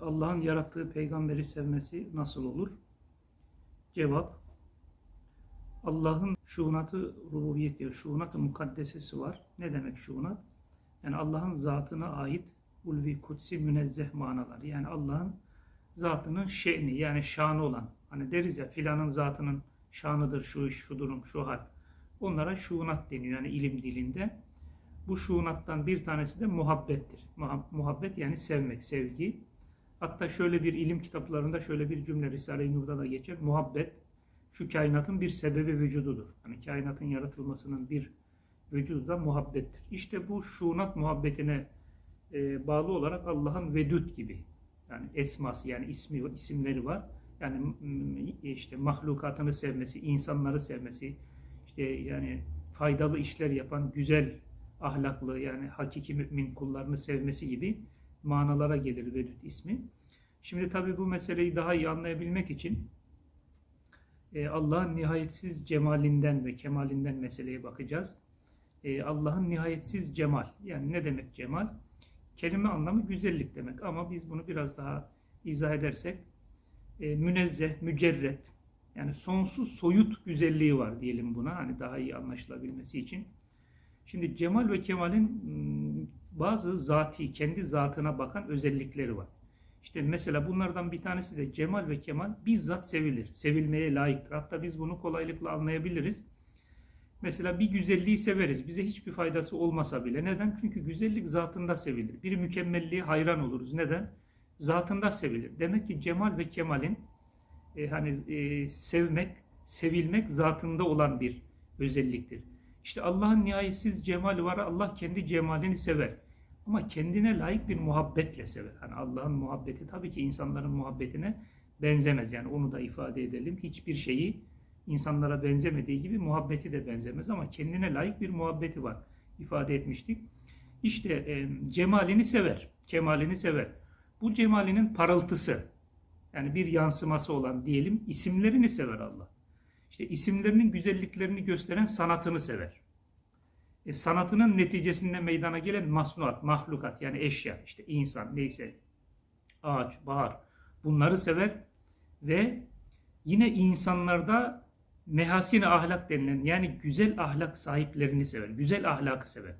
Allah'ın yarattığı peygamberi sevmesi nasıl olur? Cevap Allah'ın şuunatı rububiyeti, şuunatı mukaddesesi var. Ne demek şuunat? Yani Allah'ın zatına ait ulvi, kutsi, münezzeh manalar. Yani Allah'ın zatının şe'ni yani şanı olan. Hani deriz ya filanın zatının şanıdır şu iş, şu durum, şu hal. Onlara şuunat deniyor yani ilim dilinde. Bu şuunattan bir tanesi de muhabbettir. Muhab- Muhabbet yani sevmek, sevgi. Hatta şöyle bir ilim kitaplarında şöyle bir cümle Risale-i Nur'da da geçer. Muhabbet şu kainatın bir sebebi vücududur. Hani kainatın yaratılmasının bir vücudu da muhabbettir. İşte bu şuunat muhabbetine e, bağlı olarak Allah'ın vedud gibi yani esması yani ismi isimleri var. Yani işte mahlukatını sevmesi, insanları sevmesi, işte yani faydalı işler yapan güzel ahlaklı yani hakiki mümin kullarını sevmesi gibi manalara gelir Vedud ismi. Şimdi tabi bu meseleyi daha iyi anlayabilmek için e, Allah'ın nihayetsiz cemalinden ve kemalinden meseleye bakacağız. E, Allah'ın nihayetsiz cemal. Yani ne demek cemal? Kelime anlamı güzellik demek ama biz bunu biraz daha izah edersek e, münezzeh, mücerret yani sonsuz soyut güzelliği var diyelim buna hani daha iyi anlaşılabilmesi için. Şimdi cemal ve kemalin bazı zati, kendi zatına bakan özellikleri var. İşte mesela bunlardan bir tanesi de cemal ve kemal bizzat sevilir. Sevilmeye layıktır. Hatta biz bunu kolaylıkla anlayabiliriz. Mesela bir güzelliği severiz. Bize hiçbir faydası olmasa bile. Neden? Çünkü güzellik zatında sevilir. Bir mükemmelliğe hayran oluruz. Neden? Zatında sevilir. Demek ki cemal ve kemalin e, hani e, sevmek, sevilmek zatında olan bir özelliktir. İşte Allah'ın nihayetsiz cemali var. Allah kendi cemalini sever. Ama kendine layık bir muhabbetle sever. Hani Allah'ın muhabbeti tabii ki insanların muhabbetine benzemez. Yani onu da ifade edelim. Hiçbir şeyi insanlara benzemediği gibi muhabbeti de benzemez ama kendine layık bir muhabbeti var. ifade etmiştik. İşte e, cemalini sever. Kemalini sever. Bu cemalinin parıltısı yani bir yansıması olan diyelim isimlerini sever Allah. İşte isimlerinin güzelliklerini gösteren sanatını sever. E, sanatının neticesinde meydana gelen masnuat, mahlukat yani eşya, işte insan neyse ağaç, bahar bunları sever ve yine insanlarda mehasine ahlak denilen yani güzel ahlak sahiplerini sever. Güzel ahlakı sever.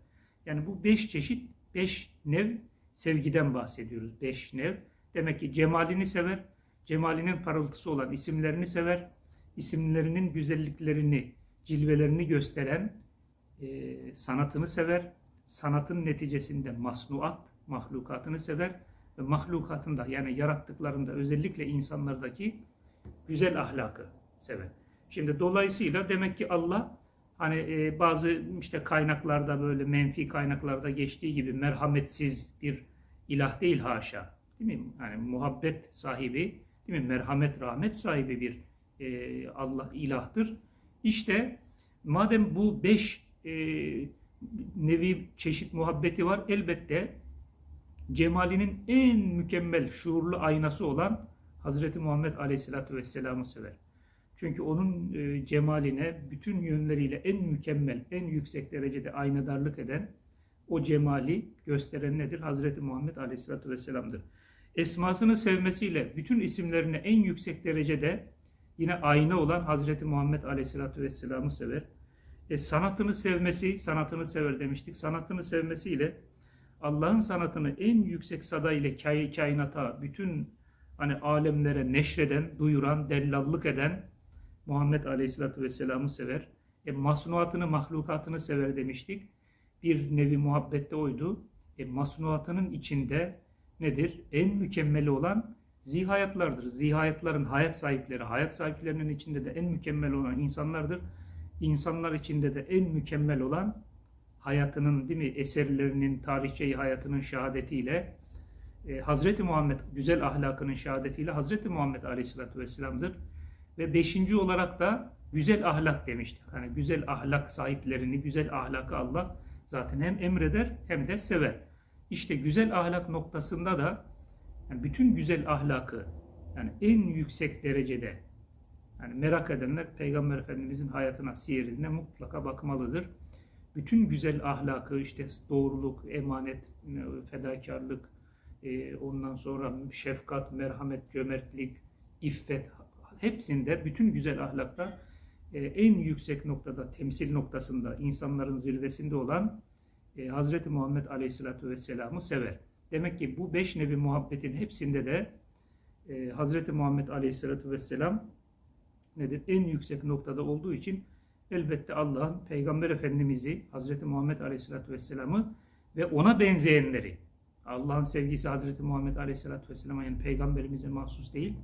Yani bu beş çeşit, beş nev sevgiden bahsediyoruz. Beş nev. Demek ki cemalini sever. Cemalinin parıltısı olan isimlerini sever. İsimlerinin güzelliklerini, cilvelerini gösteren e, sanatını sever. Sanatın neticesinde masnuat, mahlukatını sever. Ve mahlukatında yani yarattıklarında özellikle insanlardaki güzel ahlakı sever. Şimdi dolayısıyla demek ki Allah hani e, bazı işte kaynaklarda böyle menfi kaynaklarda geçtiği gibi merhametsiz bir ilah değil haşa. Değil mi? Yani muhabbet sahibi, değil mi? Merhamet, rahmet sahibi bir e, Allah ilahtır. İşte madem bu beş e, nevi çeşit muhabbeti var elbette cemalinin en mükemmel şuurlu aynası olan Hazreti Muhammed Aleyhisselatü Vesselam'ı sever. Çünkü onun e, cemaline bütün yönleriyle en mükemmel, en yüksek derecede aynadarlık eden o cemali gösteren nedir? Hazreti Muhammed Aleyhisselatü Vesselam'dır. Esmasını sevmesiyle bütün isimlerine en yüksek derecede yine ayna olan Hazreti Muhammed Aleyhisselatü Vesselam'ı sever. E, sanatını sevmesi, sanatını sever demiştik. Sanatını sevmesiyle Allah'ın sanatını en yüksek sada ile kainata, bütün hani alemlere neşreden, duyuran, dellallık eden Muhammed Aleyhisselatü Vesselam'ı sever. E, masnuatını, mahlukatını sever demiştik. Bir nevi muhabbette oydu. E, masnuatının içinde nedir? En mükemmeli olan zihayatlardır. Zihayatların hayat sahipleri, hayat sahiplerinin içinde de en mükemmel olan insanlardır. İnsanlar içinde de en mükemmel olan hayatının değil mi eserlerinin tarihçeyi hayatının şehadetiyle e, Hazreti Muhammed güzel ahlakının şehadetiyle Hazreti Muhammed Aleyhisselatü Vesselam'dır. Ve beşinci olarak da güzel ahlak demiştik. Hani güzel ahlak sahiplerini, güzel ahlakı Allah zaten hem emreder hem de sever. İşte güzel ahlak noktasında da yani bütün güzel ahlakı yani en yüksek derecede yani merak edenler Peygamber Efendimizin hayatına, siyerine mutlaka bakmalıdır. Bütün güzel ahlakı işte doğruluk, emanet, fedakarlık, e, ondan sonra şefkat, merhamet, cömertlik, iffet hepsinde bütün güzel ahlaklar e, en yüksek noktada, temsil noktasında, insanların zirvesinde olan e, Hazreti Muhammed Aleyhisselatü Vesselam'ı sever. Demek ki bu beş nevi muhabbetin hepsinde de Hazreti Muhammed Aleyhisselatü Vesselam nedir? En yüksek noktada olduğu için elbette Allah'ın Peygamber Efendimiz'i, Hazreti Muhammed Aleyhisselatü Vesselam'ı ve ona benzeyenleri, Allah'ın sevgisi Hazreti Muhammed Aleyhisselatü Vesselam'a yani Peygamberimize mahsus değil,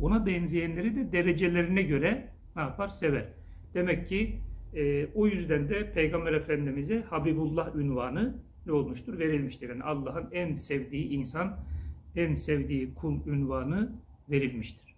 ona benzeyenleri de derecelerine göre ne yapar? Sever. Demek ki e, o yüzden de Peygamber Efendimiz'e Habibullah ünvanı ne olmuştur? Verilmiştir. Yani Allah'ın en sevdiği insan, en sevdiği kul ünvanı verilmiştir.